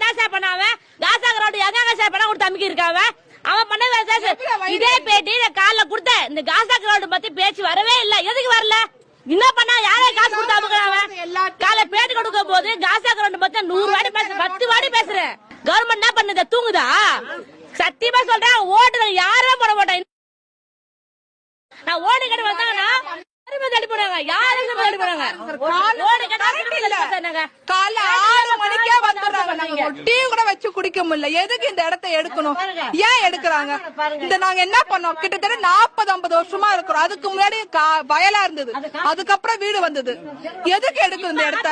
என்ன சார் பண்ண அவன் காசா கிரவுண்ட் எங்க சார் பணம் கொடுத்து அமுக்கி இருக்கான் அவன் பண்ண சார். இதே பேட்டி நான் காலைல கொடுத்தேன் இந்த காசா கிரவுண்ட் பத்தி பேச்சு வரவே இல்ல. எதுக்கு வரல? என்ன பண்ணா யாரே காசு கொடுத்து அமுக்குறான் அவன் காலை பேட்டி கொடுக்கும் போது காசா கிரவுண்ட் பத்தி நூறு வாடி பேச பத்து வாடி பேசுறேன். கவர்மெண்ட் என்ன பண்ணுது? தூங்குதா? சத்தியமா சொல்றேன் ஓட்டு யாரும் போட மாட்டேன் நான் ஓடு கடை வந்தாங்கன்னா தள்ளி காலைல ஆறு மணிக்கே வந்துடுறாங்க. நாங்க ஒரு டீ கூட வச்சு குடிக்க முடியல. எதுக்கு இந்த இடத்த எடுக்கணும்? ஏன் எடுக்கிறாங்க? இந்த நாங்க என்ன பண்ணோம்? கிட்டத்தட்ட நாற்பது ஐம்பது வருஷமா இருக்கிறோம். அதுக்கு முன்னாடி வயலா இருந்தது. அதுக்கப்புறம் வீடு வந்தது. எதுக்கு எடுக்கணும் இந்த இடத்த?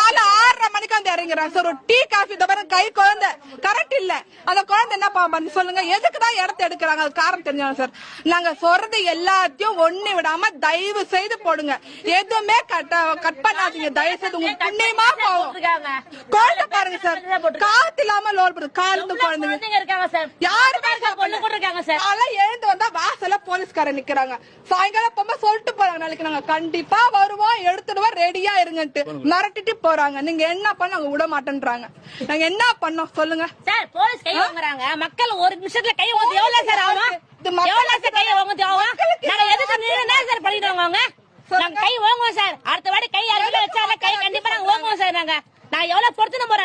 காலைல ஆறரை மணிக்கு வந்து இறங்குறாங்க. சார் ஒரு டீ காஃபி இந்த கை குழந்தை. கரெக்ட் இல்ல. அந்த குழந்தை என்ன பண்ணு சொல்லுங்க. எதுக்கு தான் இடத்த எடுக்கிறாங்க? அது காரணம் தெரிஞ்சாங்க சார். நாங்க சொல்றது எல்லாத்தையும் ஒண்ணு விடாம தயவு செய்து போடுங்க. எதுவுமே கட் கட் பண்ணாதீங்க. தயவு செய்து உங்களுக்கு புண்ணியமா போகும் குழந்தை பாருங்க சார் காத்து இல்லாம லோல் பண்ணுது காலத்து குழந்தைங்க இருக்காங்க சார் யாருமே பொண்ணு கூட இருக்காங்க சார் காலை எழுந்து வந்தா வாசல்ல போலீஸ்காரன் நிக்கிறாங்க. சாயங்காலம் போகும்போது சொல்லிட்டு போறாங்க நாளைக்கு நாங்க கண்டிப்பா வருவோம் எடுத்துடுவோம் ரெடியா இருங்கன்ட்டு. மிரட்டிட்டு போறாங்க. நீங்க என்ன பண்ண நாங்க விட மாட்டேன்றாங்க. நாங்க என்ன பண்ணோம்? சொல்லுங்க. சார் போலீஸ் கை வாங்குறாங்க. மக்கள் ஒரு நிமிஷத்துல கை வாங்குறது எவ்வளவு சார் ஆகும்? எவ்வளவு சார் கை வாங்குறது சார் பண்ணிட்டு அவங்க? நாங்க கை வாங்குவோம் சார். அடுத்த வாட்டி கை யாருமே வச்சாலும் கை கண்டிப்பா நாங்க வாங்குவோம் சார் நாங்க. நான் எவ்வளவு பொறுத்து போறேன்